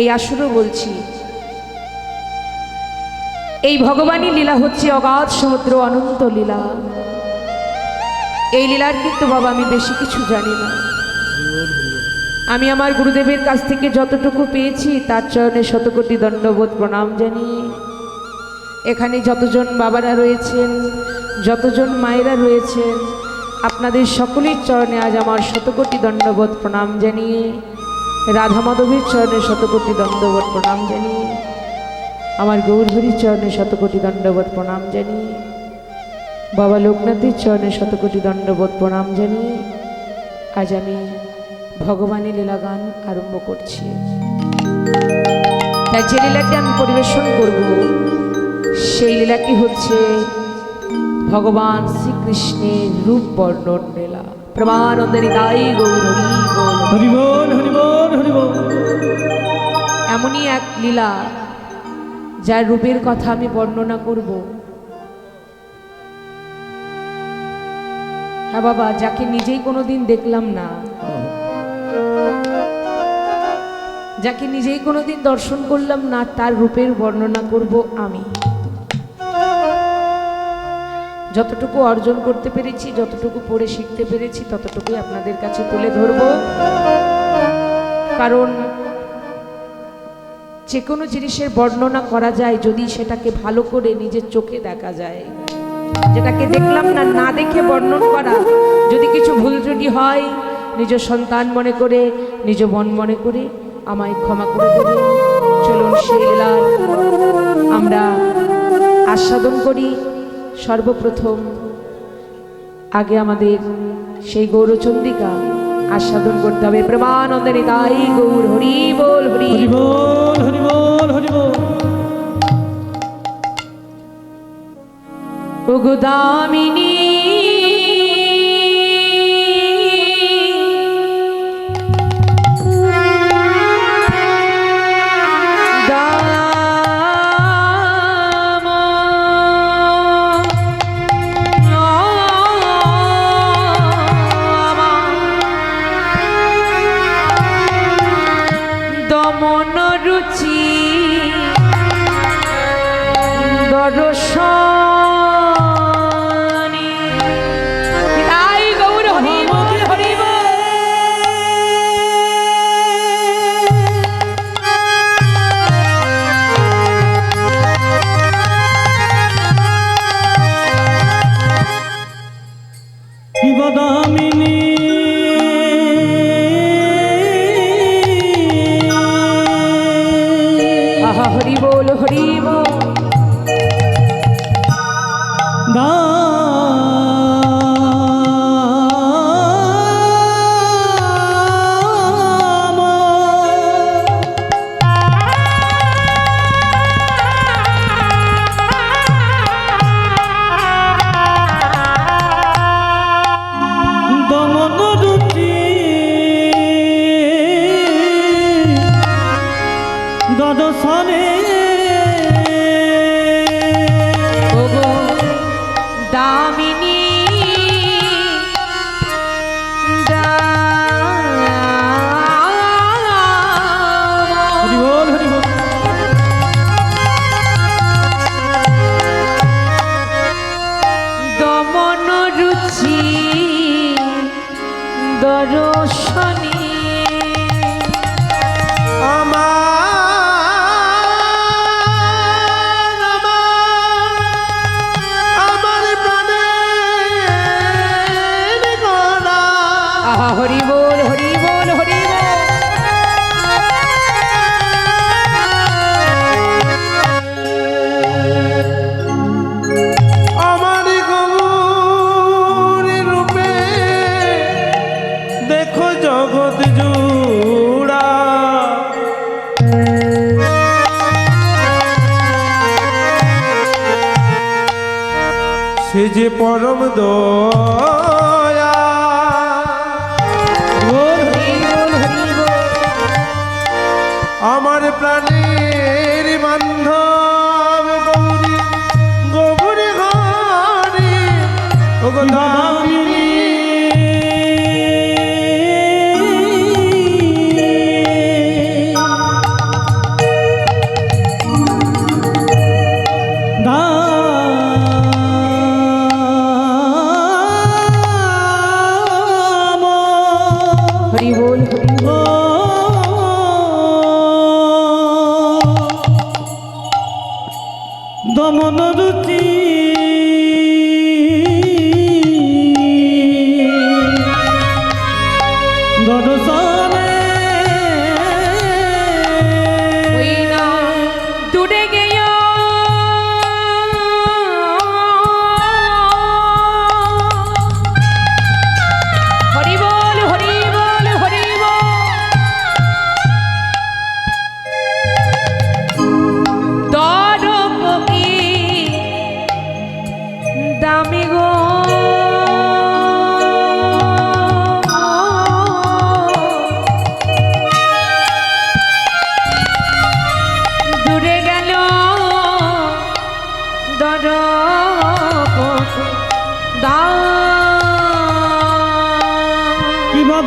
এই আসরও বলছি। এই ভগবানই লীলা হচ্ছে অগাধ সমুদ্র, অনন্ত লীলা। এই লীলার কিন্তু বাবা, আমি বেশি কিছু জানি না। আমি আমার গুরুদেবের কাছ থেকে যতটুকু পেয়েছি, তার চরণে শতকোটি দণ্ডবোধ প্রণাম জানিয়ে এখানে যতজন বাবারা রয়েছেন, যতজন মায়েরা রয়েছেন, আপনাদের সকলের চরণে আজ আমার শতকোটি দণ্ডবোধ প্রণাম জানিয়ে রাধা মাধবীর চরণে শতকোটি দণ্ডবোধ প্রণাম জানিয়ে, আমার গৌরহরির চরণে শতকোটি দণ্ডবোধ প্রণাম জানিয়ে, বাবা লোকনাথের চরণে শতকোটি দণ্ডবোধ প্রণাম জানিয়ে, আজ আমি ভগবানের লীলা গান আরম্ভ করছি। তাই যে লীলাটি আমি পরিবেশন করব, সেই লীলাটি হচ্ছে ভগবান শ্রীকৃষ্ণের রূপ বর্ণন লীলা প্রমানন্দের তাই গৌর গৌর হরিবল হরিবল। এমনই এক লীলা, যার রূপের কথা আমি বর্ণনা করব। হ্যাঁ বাবা, যাকে নিজেই কোনোদিন দেখলাম না। যাকে নিজেই কোনোদিন দর্শন করলাম না, তার রূপের বর্ণনা করব আমি। যতটুকু অর্জন করতে পেরেছি, যতটুকু পড়ে শিখতে পেরেছি, ততটুকুই আপনাদের কাছে তুলে ধরব। কারণ যে কোনো জিনিসের বর্ণনা করা যায় যদি সেটাকে ভালো করে নিজের চোখে দেখা যায়। যেটাকে দেখলাম না না দেখে বর্ণন করা। যদি কিছু ভুল ত্রুটি হয়, নিজ সন্তান মনে করে, নিজ মন মনে করে, আমায় ক্ষমা করে দেবে। চলুন সেই আমরা আস্বাদন করি। সর্বপ্রথম আগে আমাদের সেই গৌরচন্দ্রিকা আস্বাদন করতে হবে। প্রেমানন্দের তাই গৌর হরি বল হরি। বল হরি বল হরিবল উগুদামিনী দাম শিবদামিনী দদশনে যে পরম দয়া। আমার প্রাণের বান্ধব গৌরী গৌরী ঘরে ও গো মনরুচি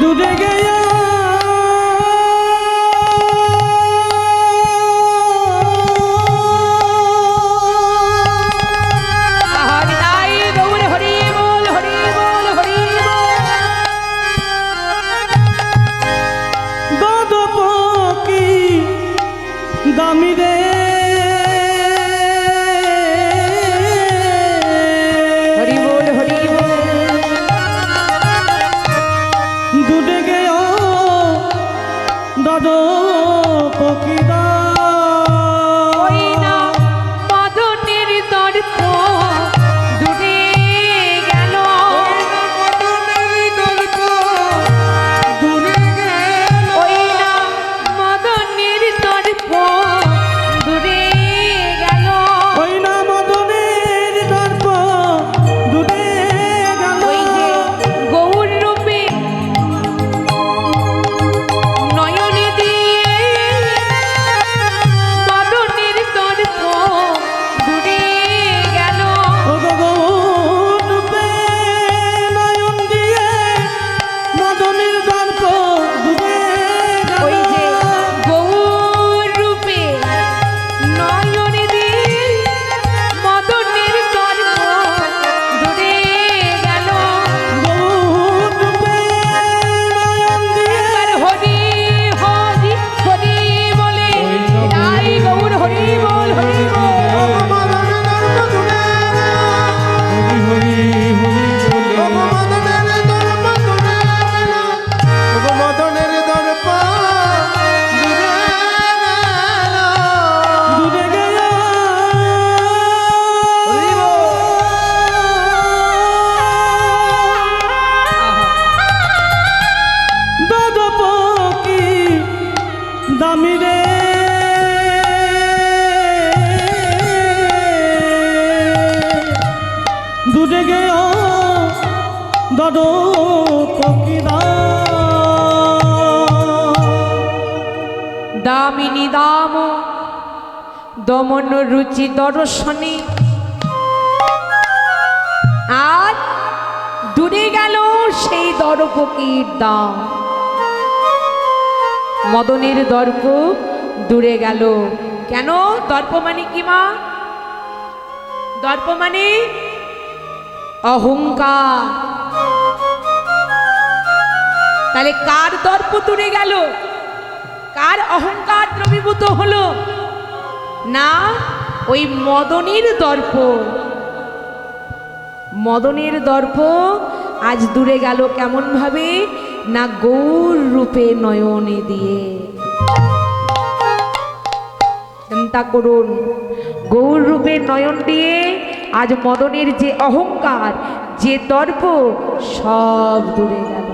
দূরে গেয়া। দামি রে দামিনী দাম দমন রুচি দর্শনে। আর দূরে গেল সেই দর্পকির দাম। মদনের দর্প দূরে গেল। কেন? দর্প মানে কি মা? দর্প মানে অহংকার। তাহলে কার দর্প দূরে গেল? কার অহংকার দ্রবীভূত হলো? না, ওই মদনের দর্প। মদনের দর্প আজ দূরে গেল কেমন ভাবে না গৌর রূপে নয়নে দিয়ে। চিন্তা করুন, গৌর রূপে নয়ন দিয়ে আজ মদনের যে অহংকার যে দর্প সব দূরে গেল।